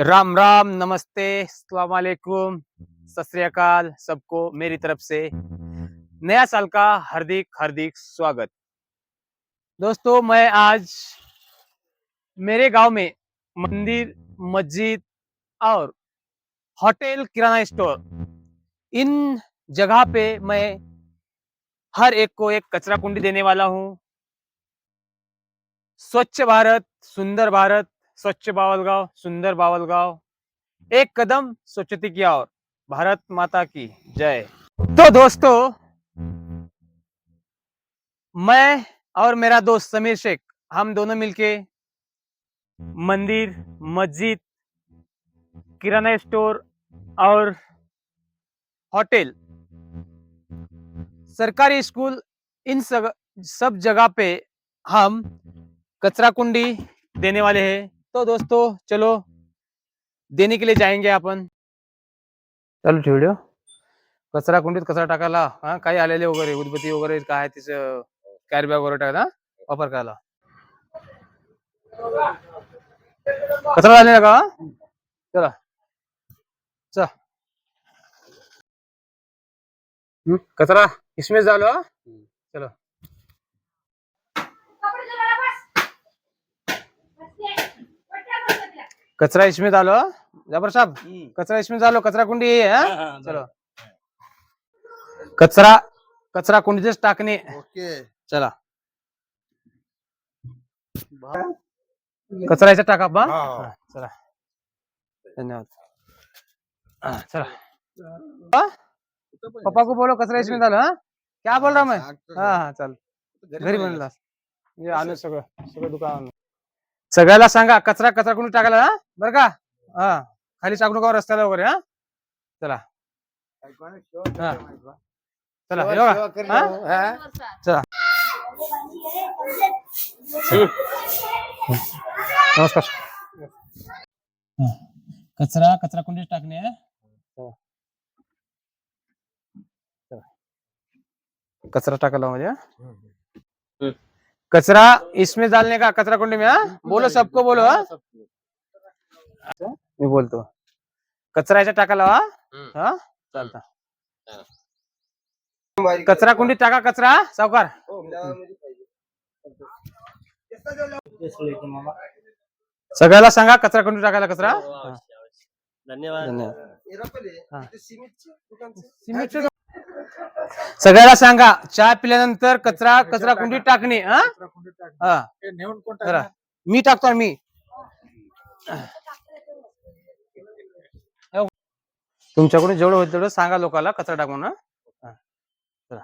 राम राम नमस्ते सलामकुम वालेकुम सत सबको मेरी तरफ़ से। नया साल का हार्दिक हार्दिक स्वागत। दोस्तों मैं आज मेरे गाँव में मंदिर मस्जिद और होटल किराना स्टोर इन जगह पे मैं हर एक को एक कचरा कुंडी देने वाला हूँ। स्वच्छ भारत सुंदर भारत स्वच्छ बावलगांव, सुंदर बावलगांव। एक कदम स्वच्छता की ओर। भारत माता की जय। तो दोस्तों, मैं और मेरा दोस्त समीर शेख, हम दोनों मिलके मंदिर, मस्जिद, किराना स्टोर और होटल, सरकारी स्कूल, इन सब जगह पे हम कचरा कुंडी देने वाले हैं। तो दोस्तों चलो। देने के लिए जाएंगे आपण चालू ठेव व्हिडिओ कचरा कुंडीत कचरा टाकायला हा काही आलेले वगैरे उदबत्ती वगैरे काय तिचं कॅरी बॅग वगैरे टाकायला? वापर करायला. कचरा झालेला का? चला. चल. हम्म, कचरा इसमें झालो? चलो. कचरा इसमें हा? जाबर साहब कचरा इसमें झालो कचरा कुंडी आहे हा? चलो. कचरा कचरा कुंडीतच टाकणे. ओके. चला. कचरा याच्यात टाका बा. हा. हा, चला. धन्यवाद. हा, चला. हा? पप्पा को बोलो कचरा इसमें डालो हा? क्या बोल रहा मैं? हा हा चल. घरी म्हणला म्हणजे आलं सगळं सगळं दुकान सगळ्याला सांगा कचरा कचरा कुणी टाकायला हा बरं का हा खाली टाकू नका रस्त्याला वगैरे हा चला हा. चला हे बघा हा? चला नमस्कार कचरा कचरा कुंडीत टाकणे चला. चला. कचरा टाकायला म्हणजे हा? कचरा इसमें डालने का कचरा कुंडी में हाँ बोलो सबको बोलो हाँ मी बोलतो कचरा याच्यात टाकायला हा हा चालता कचरा कुंडीत टाका कचरा सावकार सगळ्याला सांगा कचरा कुंडीत टाकायला कचरा हा. धन्यवाद. सगळ्याला सांगा चहा पिल्यानंतर कचरा कचरा कुंडीत टाकणे हा? हा. मी टाकतो मी. तुमच्याकडून जेवढं होईल तेवढं सांगा लोकांना कचरा टाकून. चला.